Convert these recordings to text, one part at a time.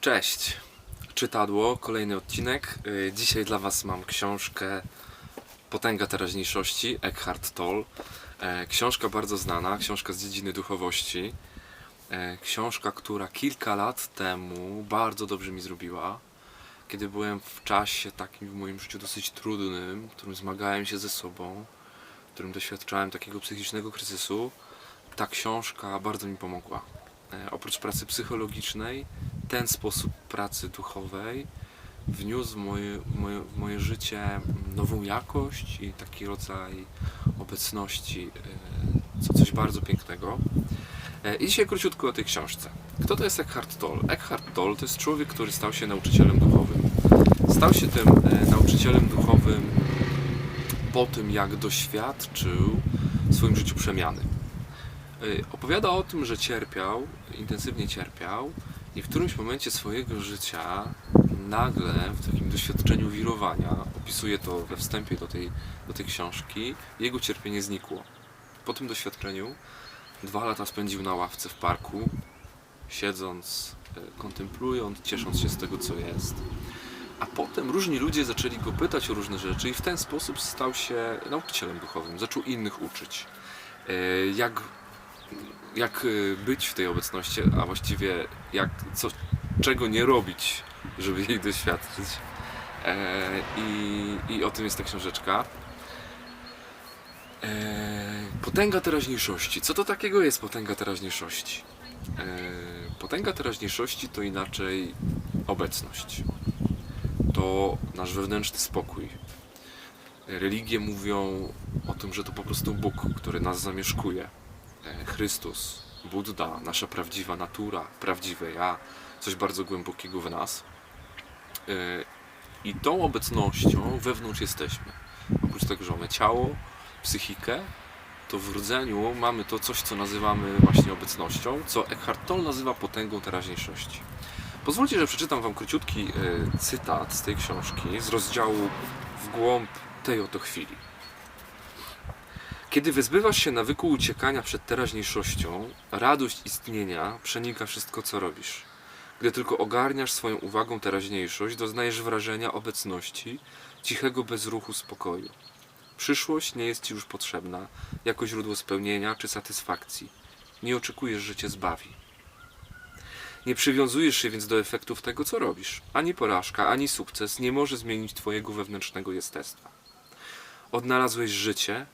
Cześć! Czytadło, kolejny odcinek. Y, Dzisiaj dla Was mam książkę Potęga teraźniejszości, Eckhart Tolle. E, Książka bardzo znana, książka z dziedziny duchowości. E, Książka, która kilka lat temu bardzo dobrze mi zrobiła. Kiedy byłem w czasie takim w moim życiu dosyć trudnym, w którym zmagałem się ze sobą, w którym doświadczałem takiego psychicznego kryzysu, ta książka bardzo mi pomogła. E, Oprócz pracy psychologicznej, ten sposób pracy duchowej wniósł w moje, moje, moje życie nową jakość i taki rodzaj obecności, e, co coś bardzo pięknego. E, I dzisiaj króciutko o tej książce. Kto to jest Eckhart Tolle? Eckhart Tolle to jest człowiek, który stał się nauczycielem duchowym. Stał się tym e, nauczycielem duchowym po tym, jak doświadczył w swoim życiu przemiany. Opowiada o tym, że cierpiał, intensywnie cierpiał i w którymś momencie swojego życia nagle w takim doświadczeniu wirowania, opisuje to we wstępie do tej, do tej książki, jego cierpienie znikło. Po tym doświadczeniu dwa lata spędził na ławce w parku, siedząc, y, kontemplując, ciesząc się z tego, co jest. A potem różni ludzie zaczęli go pytać o różne rzeczy i w ten sposób stał się nauczycielem duchowym. Zaczął innych uczyć. Y, Jak jak y, być w tej obecności, a właściwie jak, co, czego nie robić, żeby jej doświadczyć. E, i, I o tym jest ta książeczka. E, potęga teraźniejszości. Co to takiego jest potęga teraźniejszości? E, potęga teraźniejszości to inaczej obecność. To nasz wewnętrzny spokój. Religie mówią o tym, że to po prostu Bóg, który nas zamieszkuje. Chrystus, Buddha, nasza prawdziwa natura, prawdziwe ja, coś bardzo głębokiego w nas. E, I tą obecnością wewnątrz jesteśmy. Oprócz tego, że mamy ciało, psychikę, to w rdzeniu mamy to coś, co nazywamy właśnie obecnością, co Eckhart Tolle nazywa potęgą teraźniejszości. Pozwólcie, że przeczytam Wam króciutki e, cytat z tej książki, z rozdziału w głąb tej oto chwili. Kiedy wyzbywasz się nawyku uciekania przed teraźniejszością, radość istnienia przenika wszystko, co robisz. Gdy tylko ogarniasz swoją uwagą teraźniejszość, doznajesz wrażenia obecności, cichego bezruchu spokoju. Przyszłość nie jest ci już potrzebna jako źródło spełnienia czy satysfakcji. Nie oczekujesz, że cię zbawi. Nie przywiązujesz się więc do efektów tego, co robisz. Ani porażka, ani sukces nie może zmienić twojego wewnętrznego jestestwa. Odnalazłeś życie,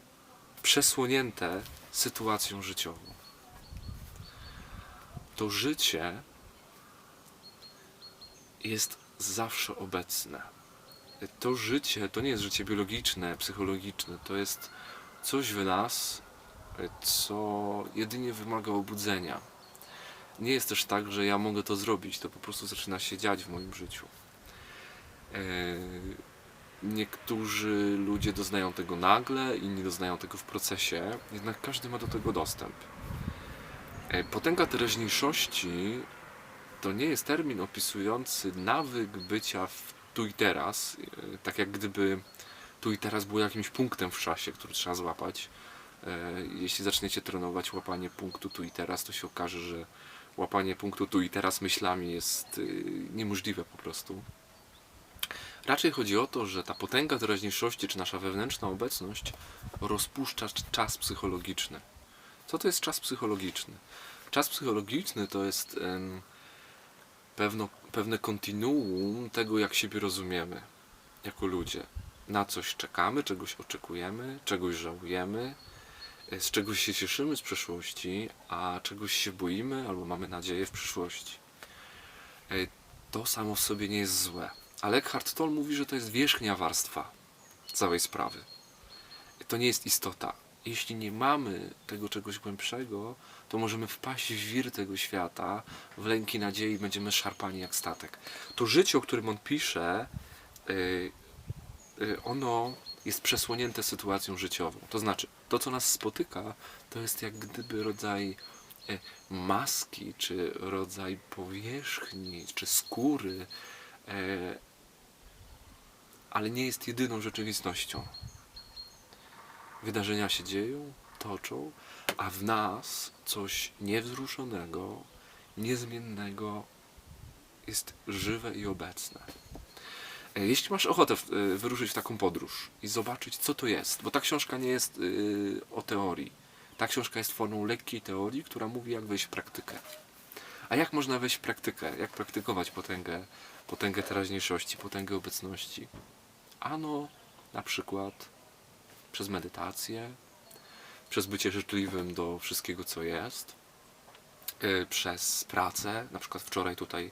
przesłonięte sytuacją życiową. To życie jest zawsze obecne. To życie to nie jest życie biologiczne, psychologiczne, to jest coś w nas, co jedynie wymaga obudzenia. Nie jest też tak, że ja mogę to zrobić, to po prostu zaczyna się dziać w moim życiu. Eee, Niektórzy ludzie doznają tego nagle, inni doznają tego w procesie, jednak każdy ma do tego dostęp. E, Potęga teraźniejszości to nie jest termin opisujący nawyk bycia w tu i teraz, e, tak jak gdyby tu i teraz było jakimś punktem w czasie, który trzeba złapać. E, Jeśli zaczniecie trenować łapanie punktu tu i teraz, to się okaże, że łapanie punktu tu i teraz myślami jest niemożliwe po prostu. Raczej chodzi o to, że ta potęga teraźniejszości, czy nasza wewnętrzna obecność rozpuszcza cz- czas psychologiczny. Co to jest czas psychologiczny? Czas psychologiczny to jest em, pewno, pewne kontinuum tego, jak siebie rozumiemy jako ludzie. Na coś czekamy, czegoś oczekujemy, czegoś żałujemy, e, z czegoś się cieszymy z przeszłości, a czegoś się boimy albo mamy nadzieję w przyszłości. E, To samo w sobie nie jest złe. Ale Eckhart Tolle mówi, że to jest wierzchnia warstwa całej sprawy. To nie jest istota. Jeśli nie mamy tego czegoś głębszego, to możemy wpaść w wir tego świata, w lęki nadziei, będziemy szarpani jak statek. To życie, o którym on pisze, yy, yy, ono jest przesłonięte sytuacją życiową. To znaczy, to co nas spotyka, to jest jak gdyby rodzaj yy, maski, czy rodzaj powierzchni, czy skóry, ale nie jest jedyną rzeczywistością. Wydarzenia się dzieją, toczą, a w nas coś niewzruszonego, niezmiennego jest żywe i obecne. E, Jeśli masz ochotę e, wyruszyć w taką podróż i zobaczyć, co to jest, bo ta książka nie jest y, o teorii. Ta książka jest formą lekkiej teorii, która mówi, jak wejść w praktykę. A jak można wejść w praktykę? Jak praktykować potęgę, potęgę teraźniejszości, potęgę obecności? Ano, na przykład przez medytację, przez bycie życzliwym do wszystkiego, co jest, yy, przez pracę. Na przykład wczoraj tutaj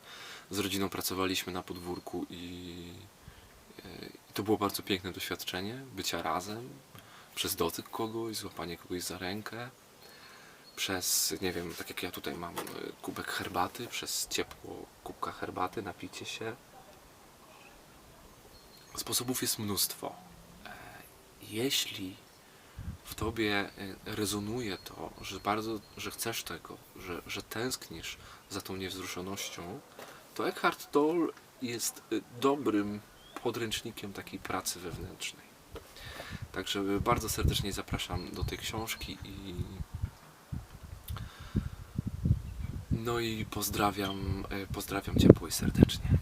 z rodziną pracowaliśmy na podwórku i yy, to było bardzo piękne doświadczenie bycia razem, przez dotyk kogoś, złapanie kogoś za rękę, przez, nie wiem, tak jak ja tutaj mam yy, kubek herbaty, przez ciepło kubka herbaty, napicie się. Sposobów jest mnóstwo. E, Jeśli w tobie e, rezonuje to, że bardzo, że chcesz tego, że, że tęsknisz za tą niewzruszonością, to Eckhart Tolle jest e, dobrym podręcznikiem takiej pracy wewnętrznej. Także bardzo serdecznie zapraszam do tej książki i no i pozdrawiam, pozdrawiam ciepło i serdecznie.